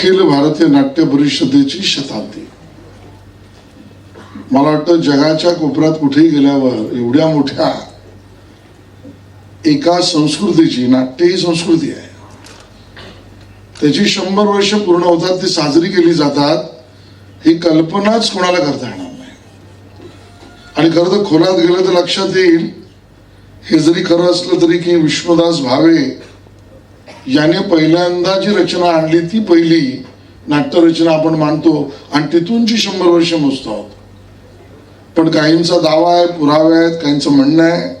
अखिल भारतीय नाट्य परिषदेची शताब्दी. मला वाटतं जगाच्या कोपऱ्यात कुठेही गेल्यावर एवढ्या मोठ्या एका संस्कृतीची नाट्य ही संस्कृती आहे. त्याची शंभर वर्ष पूर्ण होतात ती साजरी केली जातात ही कल्पनाच कोणाला करता येणार नाही. आणि खरं तर खोलात गेलं तर लक्षात येईल हे जरी खरं असलं तरी की विष्णुदास भावे याने पहिल्यांदा जी रचना आणली ती पहिली नाट्यरचना आपण मानतो आणि तिथूनची शंभर वर्ष मोजतो आहोत. पण काहींचा दावा आहे पुरावे आहेत काहींचं म्हणणं आहे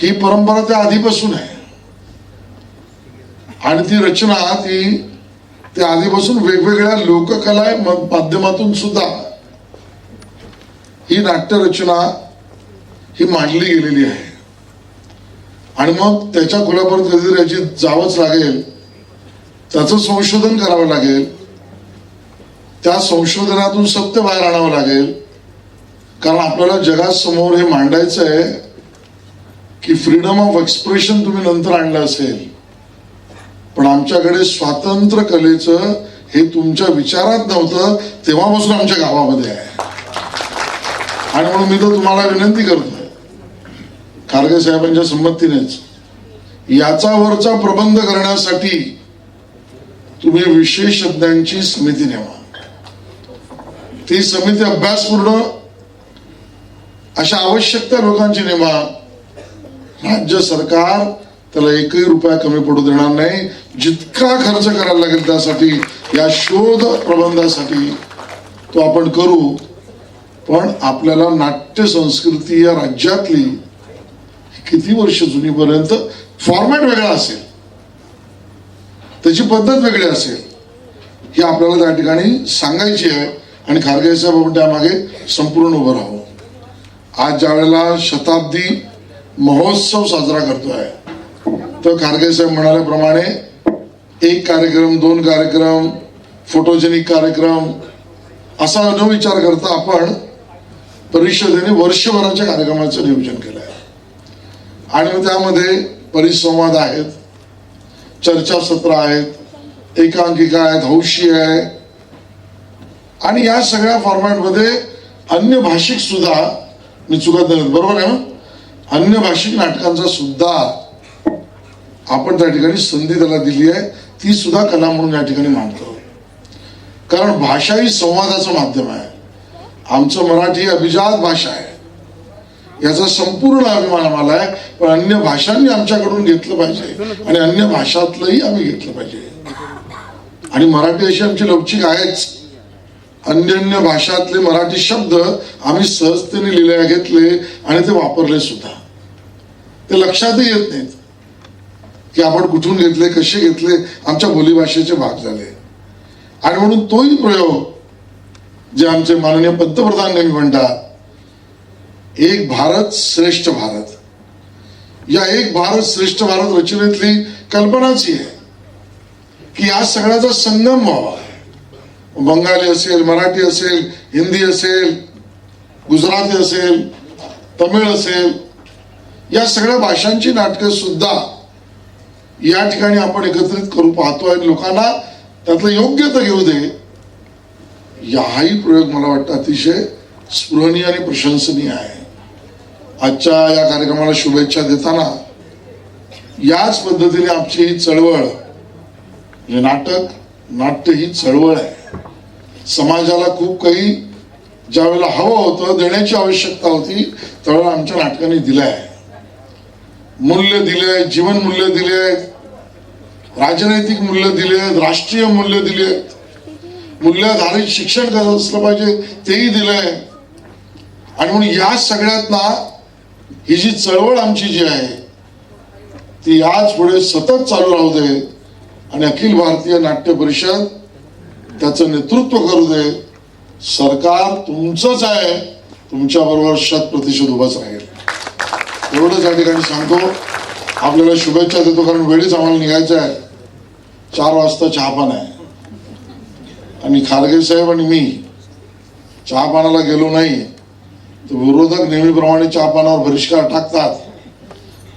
की ही परंपरा त्या आधीपासून आहे. आणि ती रचना ती त्या आधीपासून वेगवेगळ्या लोककला माध्यमातून सुद्धा ही नाट्यरचना ही मांडली गेलेली आहे. आणि मग त्याच्या खोल्यापर्यंत कधीतरी याची जावंच लागेल त्याचं संशोधन करावं लागेल त्या संशोधनातून सत्य बाहेर आणावं लागेल. कारण आपल्याला जगासमोर हे मांडायचं आहे की फ्रीडम ऑफ एक्सप्रेशन तुम्ही नंतर आणलं असेल. पण आमच्याकडे स्वातंत्र्य कलेचं हे तुमच्या विचारात नव्हतं तेव्हापासून आमच्या गावामध्ये आहे. आणि म्हणून मी तर तुम्हाला विनंती करतो खारगे साहेबांच्या संमतीनेच. याचा वरचा प्रबंध करण्यासाठी तुम्ही विशेषज्ञांची समिती नेमा ती समिती अभ्यासपूर्ण अशा आवश्यक त्या लोकांची नेमा राज्य सरकार त्याला एकही रुपया कमी पडू देणार नाही. जितका खर्च करायला लागेल त्यासाठी या शोध प्रबंधासाठी तो आपण करू. पण आपल्याला नाट्य संस्कृती या राज्यातली किती वर्ष जुनीपर्यंत फॉर्मॅट वेगळा असेल. त्याची पद्धत वेगळी असेल. हे आपल्याला त्या ठिकाणी सांगायची आहे आणि खारगे साहेब आपण त्यामागे संपूर्ण उभं राहू. आज ज्या वेळेला शताब्दी महोत्सव साजरा करतो आहे तर खारगे साहेब म्हणाल्याप्रमाणे एक कार्यक्रम दोन कार्यक्रम फोटोजेनिक कार्यक्रम असा न विचार करता आपण परिषदेने वर्षभराच्या कार्यक्रमाचं नियोजन केलं आहे आणि त्यामध्ये परिसंवाद आहेत चर्चासत्र आहेत एकांकिका आहेत हौशी आहे. आणि या सगळ्या फॉर्मॅटमध्ये अन्य भाषिक सुद्धा मी चुकत नाही बरोबर आहे ना? अन्य भाषिक नाटकांचा सुद्धा आपण त्या ठिकाणी संधी त्याला दिली आहे ती सुद्धा कला म्हणून या ठिकाणी मानतो कारण भाषा ही संवादाचं माध्यम आहे. आमचं मराठी अभिजात भाषा आहे. याचा संपूर्ण अभिमान आम्हाला आहे. पण अन्य भाषांनी आमच्याकडून घेतलं पाहिजे. आणि अन्य भाषातलंही आम्ही घेतलं पाहिजे. आणि मराठी अशी आमची लवचिक आहेच. अन्य अन्य भाषातले मराठी शब्द आम्ही सहजतेने लिहिल्या घेतले आणि ते वापरले सुद्धा. ते लक्षातही येत नाहीत. की आपण कुठून घेतले कसे घेतले आमच्या बोलीभाषेचे भाग झाले. आणि म्हणून तोही प्रयोग जे आमचे माननीय पंतप्रधान नेहमी म्हणतात एक भारत श्रेष्ठ भारत. या एक भारत श्रेष्ठ भारत रचनेतली कल्पनाच ही आहे की या सगळ्याचा संगम व्हावा. बंगाली असेल मराठी असेल हिंदी असेल गुजराती असेल तमिळ असेल या सगळ्या भाषांची नाटकं सुद्धा या ठिकाणी आपण एकत्रित करू पाहतो आणि लोकांना त्यातलं योग्य तर घेऊ दे. याही प्रयोग मला वाटतं अतिशय स्पृहणीय आणि प्रशंसनीय आहे. आजच्या या कार्यक्रमाला शुभेच्छा देताना याच पद्धतीने आमची ही चळवळ म्हणजे नाटक नाट्य ही चळवळ आहे. समाजाला खूप काही ज्या वेळेला हवं होतं देण्याची आवश्यकता होती त्यावेळेला आमच्या नाटकाने दिलं आहे मूल्य दिले जीवन मूल्य दिले आहेत राजनैतिक मूल्य दिले आहेत राष्ट्रीय मूल्य दिले आहेत मूल्याधारित शिक्षण कसं असलं पाहिजे तेही दिलंय. आणि म्हणून या सगळ्यात ना ही जी चळवळ आमची जी आहे ती आज पुढे सतत चालू राहू दे आणि अखिल भारतीय नाट्य परिषद त्याचं नेतृत्व करू दे. सरकार तुमचंच आहे तुमच्या बरोबर शत प्रतिशत उभाच राहील. एवढंच या ठिकाणी सांगतो. आपल्याला शुभेच्छा देतो कारण वेळीच आम्हाला निघायचं आहे. चार वाजता चहापान आहे. आणि खारगे साहेब आणि मी चहापानाला गेलो नाही. विरोधक नेहमीप्रमाणे चहापानावर बहिष्कार टाकतात.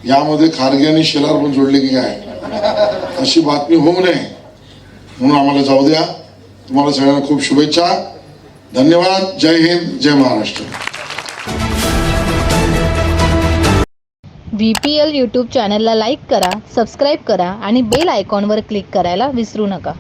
यामध्ये खारगे आणि शेलार पण जोडले की काय? अशी बातमी होऊ नये. म्हणून आम्हाला जाऊ द्या. तुम्हाला सगळ्यांना खूप शुभेच्छा. धन्यवाद. जय हिंद. जय Maharashtra. V P L YouTube चॅनलला लाईक करा सबस्क्राईब करा आणि बेल आयकॉनवर क्लिक करायला विसरू नका.